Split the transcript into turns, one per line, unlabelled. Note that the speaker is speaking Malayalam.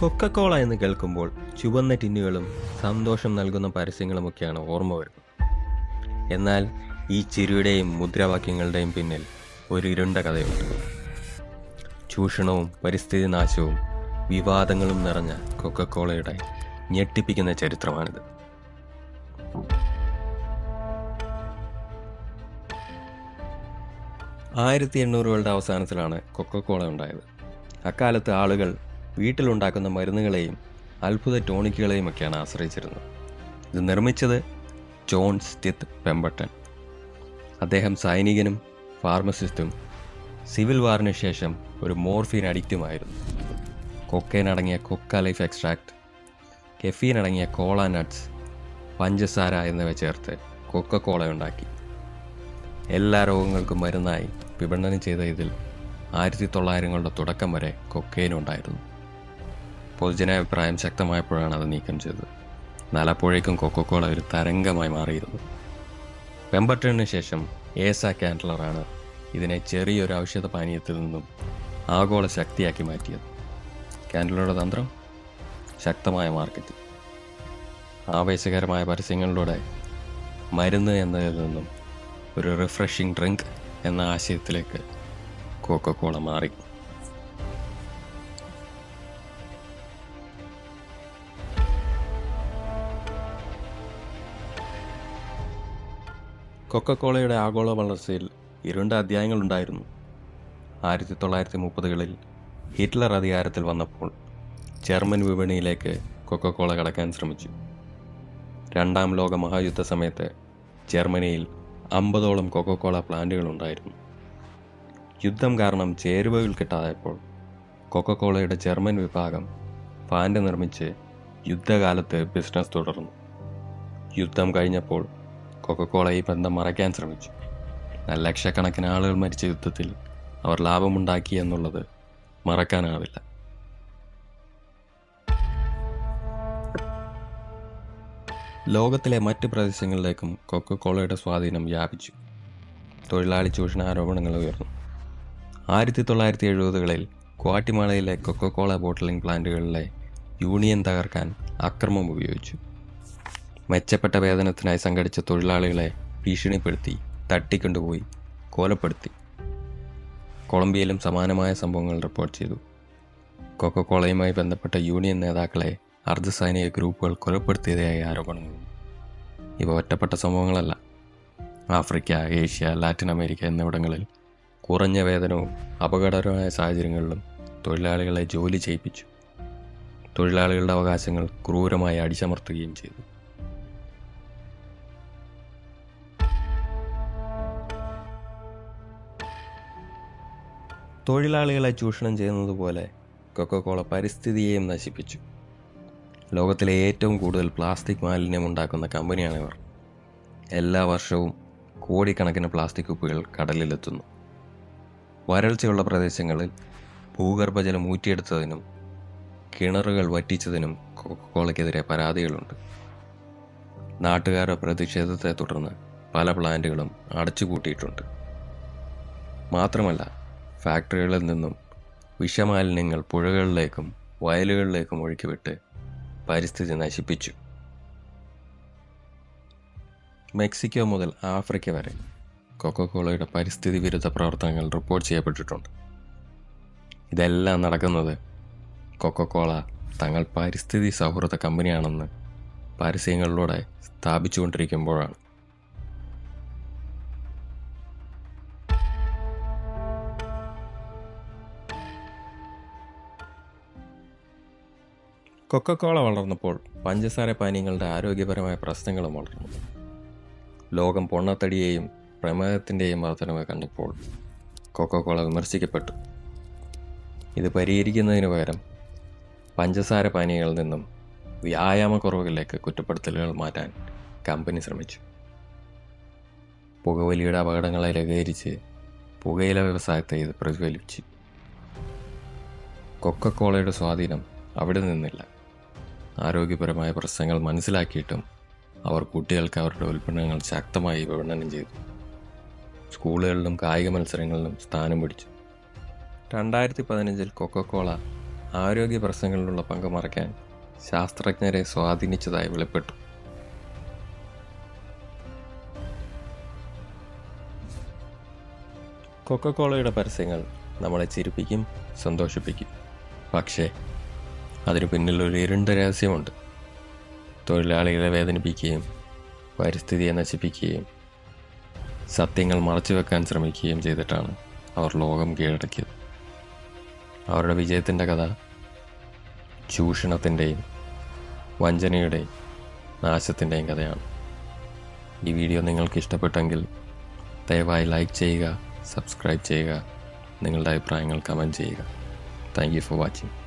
കൊക്കക്കോള എന്ന് കേൾക്കുമ്പോൾ ചുവന്ന ടിന്നുകളും സന്തോഷം നൽകുന്ന പരസ്യങ്ങളുമൊക്കെയാണ് ഓർമ്മ വരുന്നത്. എന്നാൽ ഈ ചിരിയുടെയും മുദ്രാവാക്യങ്ങളുടെയും പിന്നിൽ ഒരു ഇരുണ്ട കഥയുണ്ട്. ചൂഷണവും പരിസ്ഥിതി നാശവും വിവാദങ്ങളും നിറഞ്ഞ കൊക്കക്കോളയുടെ ഞെട്ടിപ്പിക്കുന്ന ചരിത്രമാണിത്. ആയിരത്തി എണ്ണൂറുകളുടെ അവസാനത്തിലാണ് കൊക്കക്കോള ഉണ്ടായത്. അക്കാലത്ത് ആളുകൾ വീട്ടിലുണ്ടാക്കുന്ന മരുന്നുകളെയും അത്ഭുത ടോണിക്കുകളെയും ഒക്കെയാണ് ആശ്രയിച്ചിരുന്നത്. ഇത് നിർമ്മിച്ചത് ജോൺ സ്റ്റിത്ത് പെമ്പട്ടൺ അദ്ദേഹം സൈനികനും ഫാർമസിസ്റ്റും സിവിൽ വാറിന് ശേഷം ഒരു മോർഫിൻ അഡിക്റ്റുമായിരുന്നു. കൊക്കൈൻ അടങ്ങിയ കൊക്ക ലൈഫ് എക്സ്ട്രാക്ട് കെഫീൻ അടങ്ങിയ കോള നട്ട്സ് പഞ്ചസാര എന്നിവ ചേർത്ത് കൊക്ക കോള ഉണ്ടാക്കി. എല്ലാ രോഗങ്ങൾക്കും മരുന്നായി വിപണനം ചെയ്ത ഇതിൽ ആയിരത്തി തൊള്ളായിരങ്ങളുടെ തുടക്കം വരെ കൊക്കൈൻ ഉണ്ടായിരുന്നു. പൊതുജനാഭിപ്രായം ശക്തമായപ്പോഴാണ് അത് നീക്കം ചെയ്തത്. എന്നാൽ അപ്പോഴേക്കും കൊക്കക്കോള ഒരു തരംഗമായി മാറിയിരുന്നു. പെമ്പട്ടണിന് ശേഷം ഏസ കാൻഡ്ലറാണ് ഇതിനെ ചെറിയൊരു ഔഷധ പാനീയത്തിൽ നിന്നും ആഗോള ശക്തിയാക്കി മാറ്റിയത്. കാൻഡ്ലറുടെ തന്ത്രം? ശക്തമായ മാർക്കറ്റ് ആവേശകരമായ പരസ്യങ്ങളിലൂടെ മരുന്ന് എന്നതിൽ നിന്നും ഒരു റിഫ്രഷിംഗ് ഡ്രിങ്ക് എന്ന ആശയത്തിലേക്ക് കോക്കക്കോള മാറി. കൊക്കക്കോളയുടെ ആഗോള വളർച്ചയിൽ ഇരുണ്ട അധ്യായങ്ങളുണ്ടായിരുന്നു. ആയിരത്തി തൊള്ളായിരത്തി മുപ്പതുകളിൽ ഹിറ്റ്ലർ അധികാരത്തിൽ വന്നപ്പോൾ ജർമ്മൻ വിപണിയിലേക്ക് കൊക്കക്കോള കടക്കാൻ ശ്രമിച്ചു. രണ്ടാം ലോക മഹായുദ്ധ സമയത്ത് ജർമ്മനിയിൽ അമ്പതോളം കൊക്കക്കോള പ്ലാന്റുകൾ ഉണ്ടായിരുന്നു യുദ്ധം കാരണം ചേരുവകൾ കിട്ടാതായപ്പോൾ കൊക്കക്കോളയുടെ ജർമ്മൻ വിഭാഗം ഫാൻഡ് നിർമ്മിച്ച് യുദ്ധകാലത്ത് ബിസിനസ് തുടർന്നു. യുദ്ധം കഴിഞ്ഞപ്പോൾ കൊക്കക്കോള ഈ ബന്ധം മറയ്ക്കാൻ ശ്രമിച്ചു. ലക്ഷക്കണക്കിന് ആളുകൾ മരിച്ച യുദ്ധത്തിൽ അവർ ലാഭമുണ്ടാക്കി എന്നുള്ളത് മറക്കാനാവില്ല. ലോകത്തിലെ മറ്റ് പ്രദേശങ്ങളിലേക്കും കൊക്കക്കോളയുടെ സ്വാധീനം വ്യാപിച്ചു. തൊഴിലാളി ചൂഷണ ആരോപണങ്ങൾ ഉയർന്നു. ആയിരത്തി തൊള്ളായിരത്തി എഴുപതുകളിൽ ക്വാട്ടിമാളയിലെ കൊക്കക്കോള ബോട്ടിലിംഗ് പ്ലാന്റുകളിലെ യൂണിയൻ തകർക്കാൻ അക്രമം ഉപയോഗിച്ചു. മെച്ചപ്പെട്ട വേതനത്തിനായി സംഘടിച്ച തൊഴിലാളികളെ ഭീഷണിപ്പെടുത്തി തട്ടിക്കൊണ്ടുപോയി കൊലപ്പെടുത്തി. കൊളംബിയയിലും സമാനമായ സംഭവങ്ങൾ റിപ്പോർട്ട് ചെയ്തു. കൊക്കക്കോളയുമായി ബന്ധപ്പെട്ട യൂണിയൻ നേതാക്കളെ അർദ്ധസൈനിക ഗ്രൂപ്പുകൾ കൊലപ്പെടുത്തിയതായി ആരോപണങ്ങൾ. ഇവ ഒറ്റപ്പെട്ട സംഭവങ്ങളല്ല. ആഫ്രിക്ക ഏഷ്യ ലാറ്റിൻ അമേരിക്ക എന്നിവിടങ്ങളിൽ കുറഞ്ഞ വേതനവും അപകടകരമായ സാഹചര്യങ്ങളിലും തൊഴിലാളികളെ ജോലി ചെയ്യിപ്പിച്ചു. തൊഴിലാളികളുടെ അവകാശങ്ങൾ ക്രൂരമായി അടിച്ചമർത്തുകയും ചെയ്തു. തൊഴിലാളികളെ ചൂഷണം ചെയ്യുന്നത് പോലെ കൊക്കക്കോള പരിസ്ഥിതിയെയും നശിപ്പിച്ചു. ലോകത്തിലെ ഏറ്റവും കൂടുതൽ പ്ലാസ്റ്റിക് മാലിന്യം ഉണ്ടാക്കുന്ന കമ്പനിയാണ് ഇവർ. എല്ലാ വർഷവും കോടിക്കണക്കിന് പ്ലാസ്റ്റിക് കുപ്പികൾ കടലിലെത്തുന്നു. വരൾച്ചയുള്ള പ്രദേശങ്ങളിൽ ഭൂഗർഭജലം ഊറ്റിയെടുത്തതിനും കിണറുകൾ വറ്റിച്ചതിനും കൊക്കോളയ്ക്കെതിരെ പരാതികളുണ്ട്. നാട്ടുകാരുടെ പ്രതിഷേധത്തെ തുടർന്ന് പല പ്ലാന്റുകളും അടച്ചുപൂട്ടിയിട്ടുണ്ട്. മാത്രമല്ല ഫാക്ടറികളിൽ നിന്നും വിഷമാലിന്യങ്ങൾ പുഴകളിലേക്കും വയലുകളിലേക്കും ഒഴുക്കിവിട്ട് പരിസ്ഥിതി നശിപ്പിച്ചു. മെക്സിക്കോ മുതൽ ആഫ്രിക്ക വരെ കൊക്കോകോളയുടെ പരിസ്ഥിതി വിരുദ്ധ പ്രവർത്തനങ്ങൾ റിപ്പോർട്ട് ചെയ്യപ്പെട്ടിട്ടുണ്ട്. ഇതെല്ലാം നടക്കുന്നത് കൊക്കോകോള തങ്ങൾ പരിസ്ഥിതി സൗഹൃദ കമ്പനിയാണെന്ന് പരസ്യങ്ങളിലൂടെ സ്ഥാപിച്ചുകൊണ്ടിരിക്കുമ്പോഴാണ്. കൊക്കക്കോള വളർന്നപ്പോൾ പഞ്ചസാര പാനീയങ്ങളുടെ ആരോഗ്യപരമായ പ്രശ്നങ്ങളും വളർന്നു. ലോകം പൊണ്ണത്തടിയെയും പ്രമേഹത്തിന്റെയും വർധനവ് കണ്ടപ്പോൾ കൊക്കക്കോള വിമർശിക്കപ്പെട്ടു. ഇത് പരിഹരിക്കുന്നതിന് പകരം പഞ്ചസാര പാനീയങ്ങളിൽ നിന്നും വ്യായാമക്കുറവുകളിലേക്ക് കുറ്റപ്പെടുത്തലുകൾ മാറ്റാൻ കമ്പനി ശ്രമിച്ചു. പുകവലിയുടെ അപകടങ്ങളെ ലഘൂകരിച്ച് പുകയില വ്യവസായത്തെ ഇത് പ്രതിഫലിച്ചു കൊക്കക്കോളയുടെ സ്വാധീനം അവിടെ നിന്നില്ല. ആരോഗ്യപരമായ പ്രശ്നങ്ങൾ മനസ്സിലാക്കിയിട്ടും അവർ കുട്ടികൾക്ക് അവരുടെ ഉൽപ്പന്നങ്ങൾ ശക്തമായി വിപണനം ചെയ്തു. സ്കൂളുകളിലും കായിക മത്സരങ്ങളിലും സ്ഥാനം പിടിച്ചു. രണ്ടായിരത്തി പതിനഞ്ചിൽ കൊക്കക്കോള ആരോഗ്യ പ്രശ്നങ്ങളിലുള്ള പങ്ക് മറയ്ക്കാൻ ശാസ്ത്രജ്ഞരെ സ്വാധീനിച്ചതായി വെളിപ്പെട്ടു. കൊക്കക്കോളയുടെ പരസ്യങ്ങൾ നമ്മളെ ചിരിപ്പിക്കും സന്തോഷിപ്പിക്കും. പക്ഷേ അതിനു പിന്നിൽ ഒരു ഇരുണ്ട രഹസ്യമുണ്ട്. തൊഴിലാളികളെ വേദനിപ്പിക്കുകയും പരിസ്ഥിതിയെ നശിപ്പിക്കുകയും സത്യങ്ങൾ മറച്ചുവെക്കാൻ ശ്രമിക്കുകയും ചെയ്തിട്ടാണ് അവർ ലോകം കീഴടക്കിയത്. അവരുടെ വിജയത്തിന്റെ കഥ ചൂഷണത്തിന്റെയും വഞ്ചനയുടെയും നാശത്തിന്റെയും കഥയാണ്. ഈ വീഡിയോ നിങ്ങൾക്ക് ഇഷ്ടപ്പെട്ടെങ്കിൽ ദയവായി ലൈക്ക് ചെയ്യുക സബ്സ്ക്രൈബ് ചെയ്യുക നിങ്ങളുടെ അഭിപ്രായങ്ങൾ കമന്റ് ചെയ്യുക. Thank you for watching.